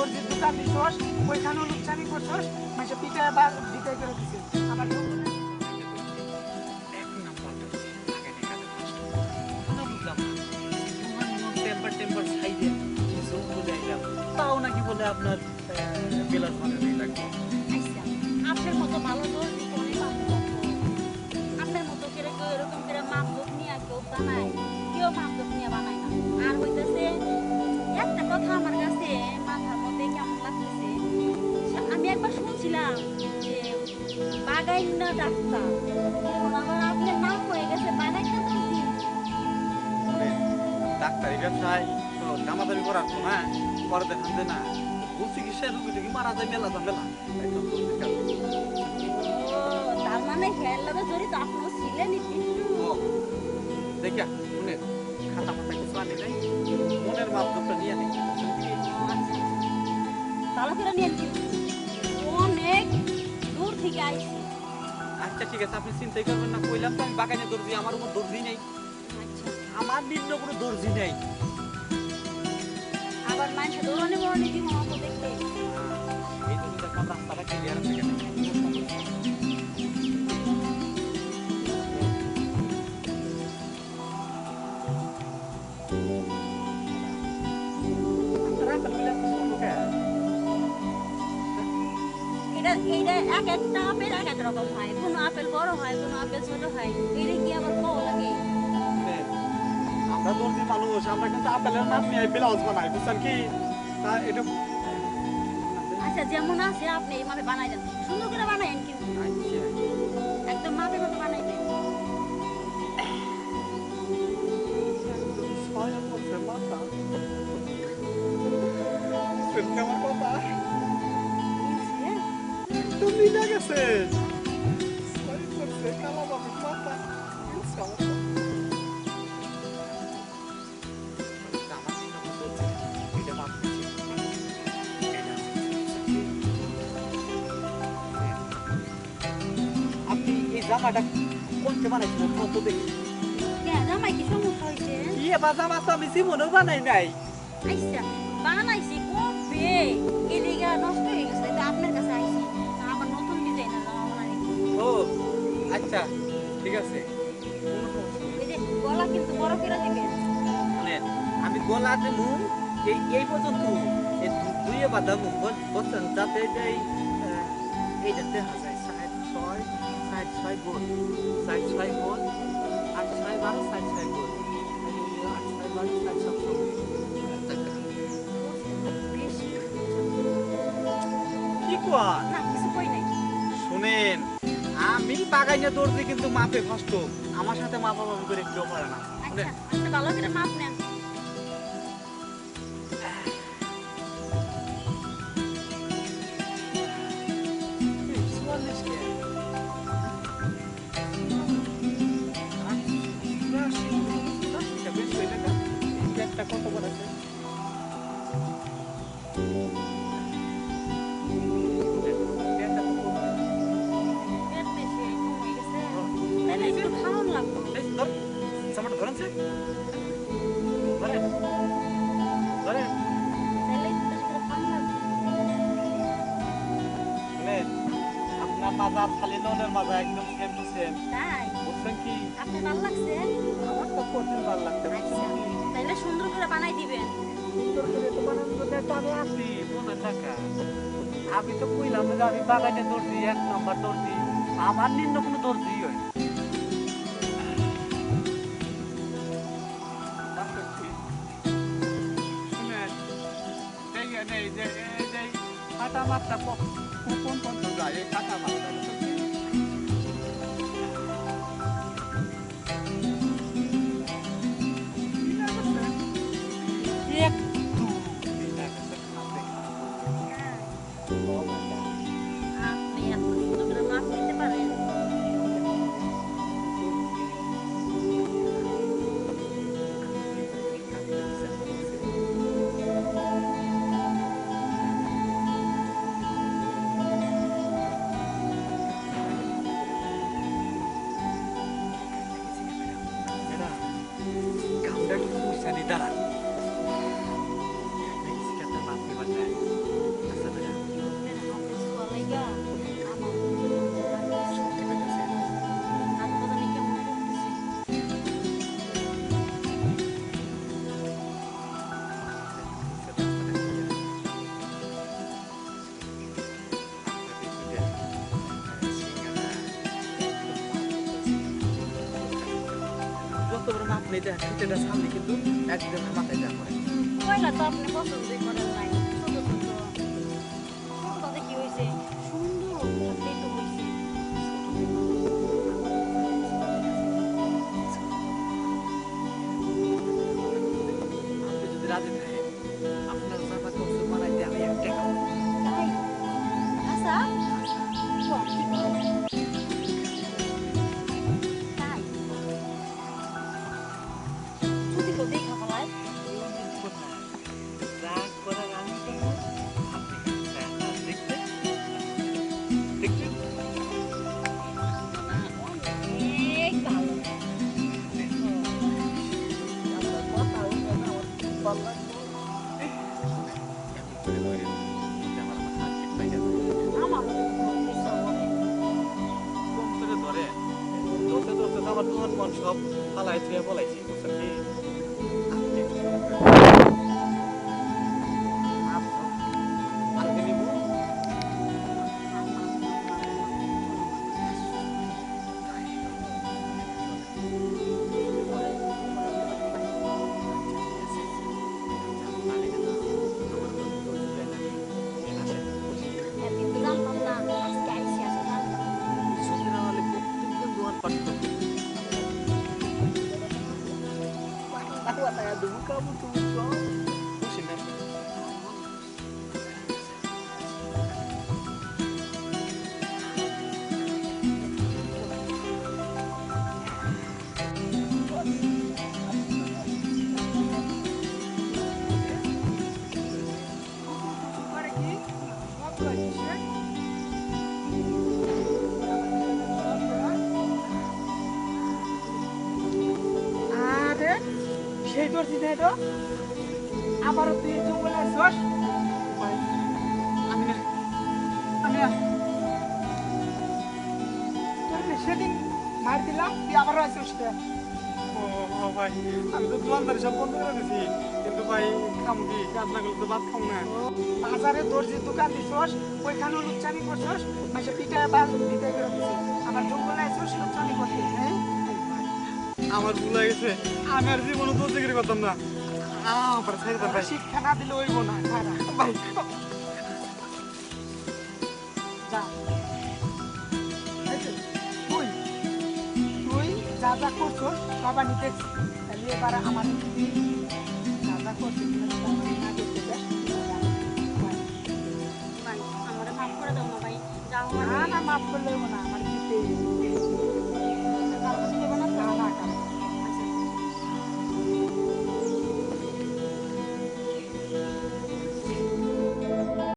দর্জির দোকান দিছস ওইখানেও লুচ্ছামি করছস মাসে পিঠা বা বিদায় করে দিছে। আমার তাও নাকি বলে আপনার বেলাস বানানোই লাগবে আপনার মতো ভালো দর্জি আপনার মতো করে কেউ এরকম করে মাপ নিয়ে কেউ বানায় কেউ মাপ নিয়ে বানায় না। আর হইতেছে একটা কথা আমার কাছে না ডাক্তার। এখন আবার আপনার হয়ে গেছে বাগাইন না দর্জি ডাক্তারি ব্যবসায় দামাদামি করার তো না পরে দেখান যে না ভুল চিকিৎসায় রুগী টুগী মারা যায় মেলা ঝামেলা। একদম তার মানে হেয়ার লাগে জড়িত আপনিও ছিলেন দেখিয়া শুনেন খাতা মাথা কিছু আনি নাই মনের মাপটা নিয়ে নেই আচ্ছা করে নিয়ে অনেক দূর থেকে আইছি। আচ্ছা ঠিক আছে আপনি চিন্তাই করবেন না কইলাম তো আমি বাগানে দর্জি আমার উপর দর্জি নেই। আমার নিম্ন কোনো দর্জি নেই। আবার মানুষের দৌড়ানি বড়ানি দিব অত দেখলে এই জন্য দেখলাম রাস্তাটা ক্লিয়ার আছে কেন এটা এক একটা আপেল এক এক রকম হয় কোনো বড় হয় কোনো আপেল ছোট হয় এটা কি আবার কও লাগে? আমরা দর্জি মানুষ আমরা কিন্তু আপেলের নাম নিয়ে ব্লাউজ বানাই বুঝছেন কি? তা এটা আচ্ছা যেমন আছে আপনি এইভাবে বানাই দেন। সুন্দর করে বানাইন কিন্তু। জামাটা কোনটা বানাইছিলেন কত দেখি। জামাই কি সমস্যা হয়েছে কি এবার জামা তো আমি জীবনেও বানাই নাই। আইসা বানাইছি কবে? এদিকে নষ্ট হয়ে গেছে তো আপনার কাছে আইছি। আবার নতুন ডিজাইনের জামা বানাই ও আচ্ছা ঠিক আছে। এই যে গলা কিন্তু বড় করে দিবেন। শুনেন আমি গলা দেবো এই এই পর্যন্ত এই দুইয়ে বাঁধাবো বলছেন যাতে এই ছয় সাইড ছয় গোল সাইড ছয় গোল আট ছয় বারো সাইড ছয় গোল আট ছয় বারো সাইড সব কি কোয়া না কিছু কই নাই। শুনেন আমি বাগাইনে দৌড়ছি কিন্তু মাপে ফাস্ট আমার সাথে মাপামাপি করে কেউ পারে না। আচ্ছা আচ্ছা ভালো করে মাপ নেন। আপনার মাজা খালি ননের মাজা একদম সেম টু সেম বুঝছেন কি? আপনি ভালো লাগছে? আমার তো কঠিন ভালো লাগছে। আচ্ছা। তাহলে সুন্দর করে বানাই দিবেন সুন্দর করে তো বানানোর জন্য তো আমি আসি পনেরো টাকা আমি তো কইলাম যে আমি বাগানে দর্জি এক নম্বর দর্জি আমার নিম্ন কোনো দর্জি হয়। এই যে- এই যে- কাটা মাছটা কোন পর্যন্ত যায় এই কাটা মাছটা আপনি এই এটা সামনে কিন্তু একদমই মাথায় যা করে তো আপনি পছন্দই করেন নাই। মন সব পালাই বলাইছি বুঝছেন কি? Aku tak ada buka butuh buka. এটা আবারও তুই জঙ্গলে আসছস আমি না আমি না সেদিন মার দিলাম তুই আবারও আসছিস? ও ভাই আমি তো দোকানদারি সব বন্ধ করে দিছি। কিন্তু ভাই খামু কি? কাজ না করলে তো ভাত খামু না। বাজারে দর্জির দোকান দিছস ওইখানে লুচ্চামি করছস মাসে পিঠা বা দিতে করে আমার জঙ্গলে আসছস লুচ্চামি করতে হ্যাঁ? আমার ভুল হয়ে গেছে। আমি আর জীবনে তো চাকরি করতাম না। আমার ছেড়ে দেন ভাই। শিক্ষা না দিলে হইব না। ভাই। যা। তুই। তুই যা যা করছস সবার নিতেছি তাহলে এবার আমার যা যা মাফ করে দাও না ভাই। যাও না না মাফ করলে হইব না।